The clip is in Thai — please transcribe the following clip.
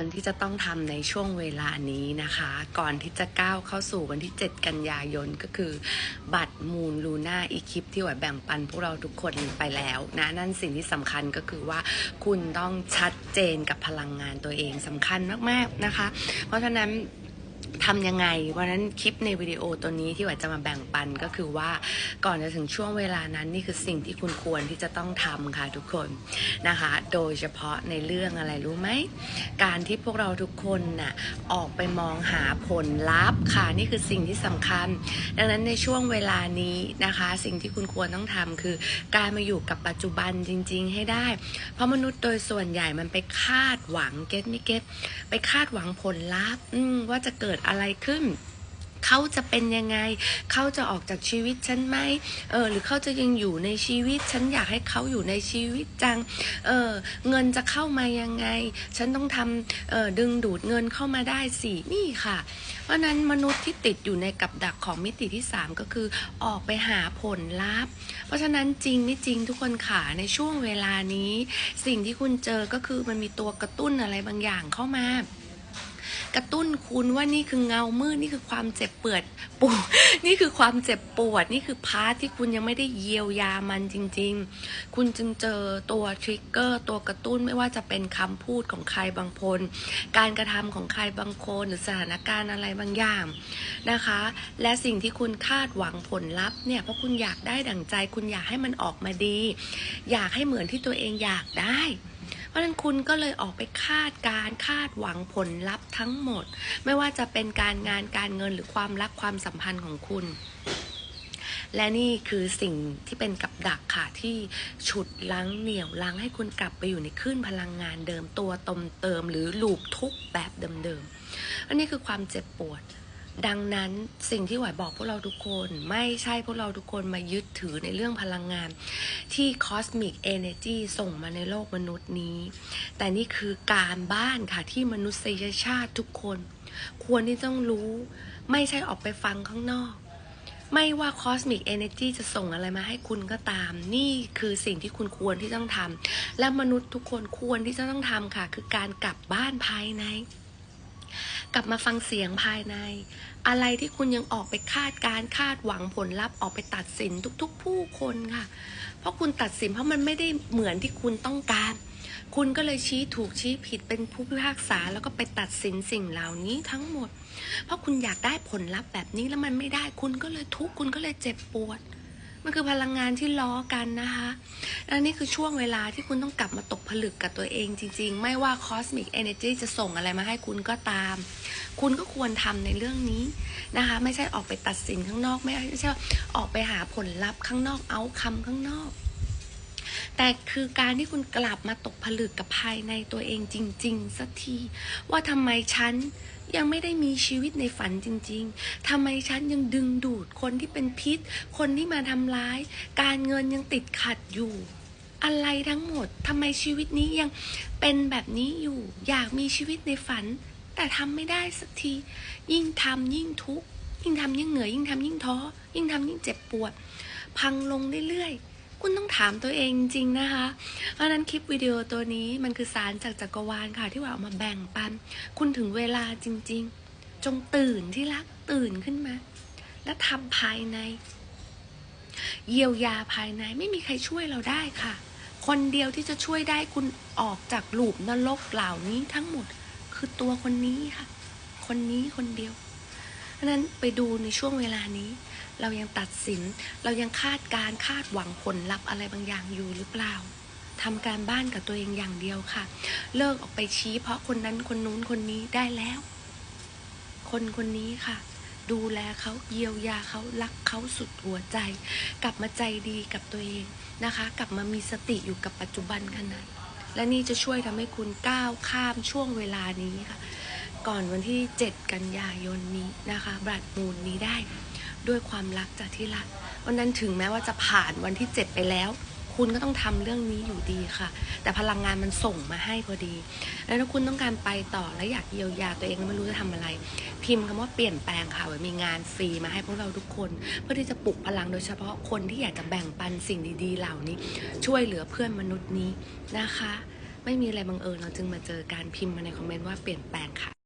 คนที่จะต้องทำในช่วงเวลานี้นะคะ ก่อนที่จะก้าวเข้าสู่วันที่ 7 กันยายนก็คือบัตรมูลลูน่าอีคลิปที่หวยแบ่งปันพวกเราทุกคนไปแล้วนะนั่นสิ่งที่สำคัญก็คือว่าคุณต้องชัดเจนกับพลังงานตัวเองสำคัญมากๆนะคะ เพราะฉะนั้น ทำยังไงวันนั้นคลิปในวิดีโอตัวนี้ที่หวายจะมาแบ่งปันก็คือว่าก่อนจะถึงช่วงเวลานั้นนี่คือสิ่งที่คุณควรที่จะต้องทำค่ะทุกคนนะคะ โดยเฉพาะในเรื่องอะไรรู้ไหม การที่พวกเราทุกคนน่ะออกไปมองหาผลลัพธ์ค่ะนี่คือสิ่งที่สำคัญ ดังนั้นในช่วงเวลานี้นะคะ สิ่งที่คุณควรต้องทำคือ การมาอยู่กับปัจจุบันจริง ๆ ให้ได้ เพราะมนุษย์โดยส่วนใหญ่มันไปคาดหวังเก็ตไม่เก็ตไปคาดหวังผลลัพธ์ว่าจะเกิดอะไรขึ้นเขาจะเป็นยังไง เขาจะออกจากชีวิตฉันไหม เออ หรือเขาจะยังอยู่ในชีวิต ฉันอยากให้เขาอยู่ในชีวิตจัง เออ เงินจะเข้ามายังไง ฉันต้องทำเออดึงดูดเงินเข้ามาได้สิ นี่ค่ะ เพราะนั้นมนุษย์ที่ติดอยู่ในกับดักของมิติที่ 3 ก็คือออกไปหาผลลัพธ์ เพราะฉะนั้นจริงไม่จริงทุกคนขาในช่วงเวลานี้ สิ่งที่คุณเจอก็คือมันมีตัวกระตุ้นอะไรบางอย่างเข้ามา ระตุ้นคุณว่านี่คือเงามืดนี่คือความเจ็บเปือดปวดนี่คือความเจ็บปวด นี่คือพาร์ทที่คุณยังไม่ได้เยียวยามันจริง ๆ คุณจึงเจอตัวทริกเกอร์ตัวกระตุ้นไม่ว่าจะเป็นคำพูดของใครบางคน การกระทำของใครบางคนหรือสถานการณ์อะไรบางอย่างนะคะ และสิ่งที่คุณคาดหวังผลลัพธ์เนี่ยเพราะคุณอยากได้ดั่งใจ คุณอยากให้มันออกมาดี อยากให้เหมือนที่ตัวเองอยากได้ ราะฉะนั้นคุณก็เลยออกไปคาดการคาดหวังผลลัพธ์ทั้งหมด ไม่ว่าจะเป็นการงานการเงินหรือความรักความสัมพันธ์ของคุณ และนี่คือสิ่งที่เป็นกับดักค่ะที่ฉุดลังเหนี่ยวลังให้คุณกลับไปอยู่ในคลื่นพลังงานเดิมตัวตมเติมหรือลูปทุกแบบเดิมๆอันนี้คือความเจ็บปวด ดังนั้นสิ่งที่หวายบอกพวกเราทุกคน ไม่ใช่พวกเราทุกคนมายึดถือในเรื่องพลังงาน ที่ Cosmic Energy ส่งมาในโลกมนุษย์นี้ แต่นี่คือการบ้านค่ะที่มนุษยชาติทุกคน ควรที่ต้องรู้ ไม่ใช่ออกไปฟังข้างนอก ไม่ว่า Cosmic Energy จะส่งอะไรมาให้คุณก็ตาม นี่คือสิ่งที่คุณควรที่ต้องทำและมนุษย์ทุกคนควรที่จะต้องทำค่ะ คือการกลับบ้านภายใน กลับมาฟังเสียงภายใน อะไรที่คุณยังออกไปคาดการคาดหวังผลลัพธ์ออกไปตัดสินทุกๆ ผู้คนค่ะ เพราะคุณตัดสินเพราะมันไม่ได้เหมือนที่คุณต้องการ คุณก็เลยชี้ถูกชี้ผิดเป็นผู้พิพากษาแล้วก็ไปตัดสินสิ่งเหล่านี้ทั้งหมด เพราะคุณอยากได้ผลลัพธ์แบบนี้แล้วมันไม่ได้คุณก็เลยทุกข์คุณก็เลยเจ็บปวด มันคือพลังงานที่ล้อกันนะคะและนี่คือช่วงเวลาที่คุณต้องกลับมาตกผลึกกับตัวเองจริง ๆ ไม่ว่า Cosmic Energy จะส่งอะไรมาให้คุณก็ตาม คุณก็ควรทำในเรื่องนี้นะคะ ไม่ใช่ออกไปตัดสินข้างนอก ไม่ใช่ออกไปหาผลลัพธ์ข้างนอกเอาคำข้างนอก แต่คือการที่คุณกลับมาตกผลึกกับภายในตัวเองจริง ๆ สักที ว่าทำไมฉันยังไม่ได้มีชีวิตในฝันจริง ๆ ทำไมฉันยังดึงดูดคนที่เป็นพิษ คนที่มาทำร้าย การเงินยังติดขัดอยู่ อะไรทั้งหมด ทำไมชีวิตนี้ยังเป็นแบบนี้อยู่ อยากมีชีวิตในฝัน แต่ทำไม่ได้สักที ยิ่งทำยิ่งทุกข์ ยิ่งทำยิ่งเหนื่อย ยิ่งทำยิ่งท้อ ยิ่งทำยิ่งเจ็บปวด พังลงเรื่อยๆ คุณต้องถามตัวเองจริงนะคะ เพราะฉะนั้นคลิปวิดีโอตัวนี้มันคือสารจากจักรวาลค่ะ ที่ว่าเอามาแบ่งปัน คุณถึงเวลาจริง ๆ จงตื่นที่รักตื่นขึ้นมา และทำภายใน เยียวยาภายในไม่มีใครช่วยเราได้ค่ะ คนเดียวที่จะช่วยได้คุณออกจากหลูปนรกเหล่านี้ทั้งหมด คือตัวคนนี้ค่ะ คนนี้คนเดียว เพราะนั้นไปดูในช่วงเวลานี้ เรายังตัดสิน เรายังคาดการคาดหวังผลลัพธ์อะไรบางอย่างอยู่หรือเปล่าทำการบ้านกับตัวเองอย่างเดียวค่ะ เลิกออกไปชี้ เพราะคนนั้นคนนู้นคนนี้ได้แล้ว คนคนนี้ค่ะ ดูแลเขาเยียวยาเขารักเขาสุดหัวใจ กลับมาใจดีกับตัวเองนะคะ กลับมามีสติอยู่กับปัจจุบันขณะและนี่จะช่วยทำให้คุณก้าวข้ามช่วงเวลานี้ค่ะ ก่อนวันที่ 7 กันยายนนี้นะคะบัตรมูลนี้ได้ด้วยความรักจากที่รักวันนั้นถึงแม้ว่าจะผ่านวันที่ 7 ไปแล้ว คุณก็ต้องทำเรื่องนี้อยู่ดีค่ะ แต่พลังงานมันส่งมาให้พอดี แล้วถ้าคุณต้องการไปต่อและอยากเยียวยาตัวเองไม่รู้จะทำอะไร พิมพ์คำว่าเปลี่ยนแปลงค่ะไว้มีงานฟรีมาให้พวกเราทุกคน เพื่อที่จะปลุกพลังโดยเฉพาะคนที่อยากจะแบ่งปันสิ่งดีๆ เหล่านี้ ช่วยเหลือเพื่อนมนุษย์นี้นะคะ ไม่มีอะไรบังเอิญเราจึงมาเจอการพิมพ์มาในคอมเมนต์ว่าเปลี่ยนแปลงค่ะ